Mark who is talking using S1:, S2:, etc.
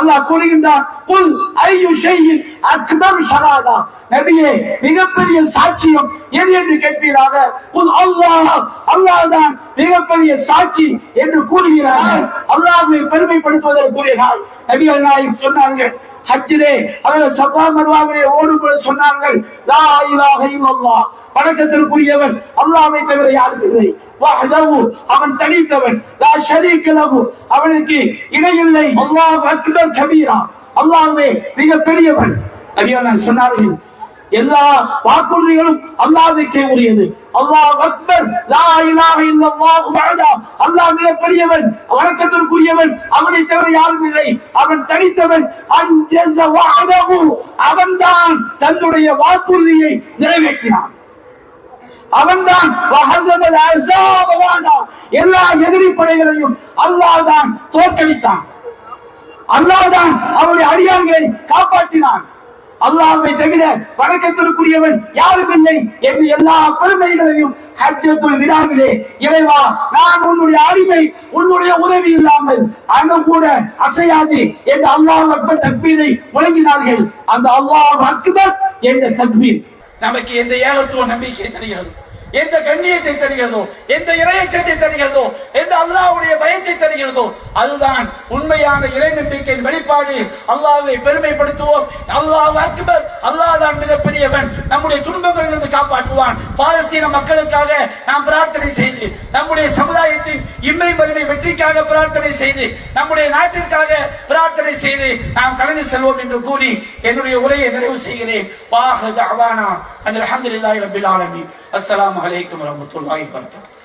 S1: அல்லாஹ் கூறுகின்றான் குல் ஐயு ஷையின் அக்பர் ஷஹாதா. நபியே மிகப்பெரிய சாட்சியம் எது என்று கேட்பீராக? குல் அல்லாஹ். அல்லாஹ் தான் மிகப்பெரிய சாட்சி என்று கூறுகிறார்கள் அல்லாஹ்வை பெருமைப்படுத்துவதற்குரியர்கள் நபிகள் நாயகம் சொன்னார்கள் ஹஜ்ஜிலே அவர்கள் சஃபா மர்வாவிலே ஓடும்போது சொன்னார்கள் லா இலாஹ இல்லல்லாஹ். வணக்கத்திற்குரியவன் அல்லாஹ்வை தவிர யாரும் இல்லை. வஹ்தஹு அவன் தனித்தவன். லா ஷரீக லஹு அவனுக்கு இணையில்லை அல்லாஹ் அக்பர் கபீரா. அல்லாஹ்வே மிக பெரியவன் நபிகள் சொன்னார்கள் எல்லா வாக்குறுதிகளும் அல்லாஹ்வுக்கே உரியது. அல்லாஹ் அக்பர் லா இலாஹ இல்லல்லாஹு வஹதா. அல்லாஹ் மிக பெரியவன் வணக்கத்திற்குரியவன் அவனை தவிர யாரும் இல்லை. அவன் தனித்தவன். அன்ஜஸ வஹதஹு. அவன்தான் தன்னுடைய வாக்குறுதியை நிறைவேற்றினான். அவன்தான் எல்லா எதிரி படைகளையும் அல்லாஹ் தான் தோற்கடித்தான். அல்லாஹ் தான் அவருடைய அடியான்களை காப்பாற்றினான். அல்லாஹ்வை தவிர வணக்கத்திற்குரியவன் யாரும் இல்லை என்று எல்லா பெருமைகளையும் ஹஜ்ஜத்துல் விழாவிலே இறைவா நான் உன்னுடைய அடிமை உன்னுடைய உதவி இல்லாமல் அணு கூட அசையாது என்று அல்லாஹ் அக்பர் தக்பீரை வழங்கினார்கள் அந்த அல்லாஹ் அக்பர் என்ற தக்பீர். நமக்கு எந்த ஏகத்துவ நம்பிக்கை தருகிறது? எந்த கண்ணியத்தை தருகிறதோ எந்த இறையச்சத்தை தருகிறதோ எந்த அல்லாவுடைய பயத்தை தருகிறதோ அதுதான் உண்மையான இறை நம்பிக்கையின் வெளிப்பாடு. அல்லாவை பெருமைப்படுத்துவோம். அல்லாஹ் அக்பர் அல்லாஹ் தான் மிகப்பெரியவன். காப்பாற்றுவான். பாலஸ்தீன மக்களுக்காக நாம் பிரார்த்தனை செய்து நம்முடைய சமுதாயத்தின் இம்மை வலிமை வெற்றிக்காக பிரார்த்தனை செய்து நம்முடைய நாட்டிற்காக பிரார்த்தனை செய்து நாம் கலந்து செல்வோம் என்று கூறி என்னுடைய உரையை நிறைவு செய்கிறேன். பாஹ அவானா. அந்த அலமதுல்லாஹி ரபில் ஆலமீன். அஸ்ஸலாமு அலைக்கும் வரஹ்மத்துல்லாஹி வபரகாத்துஹு.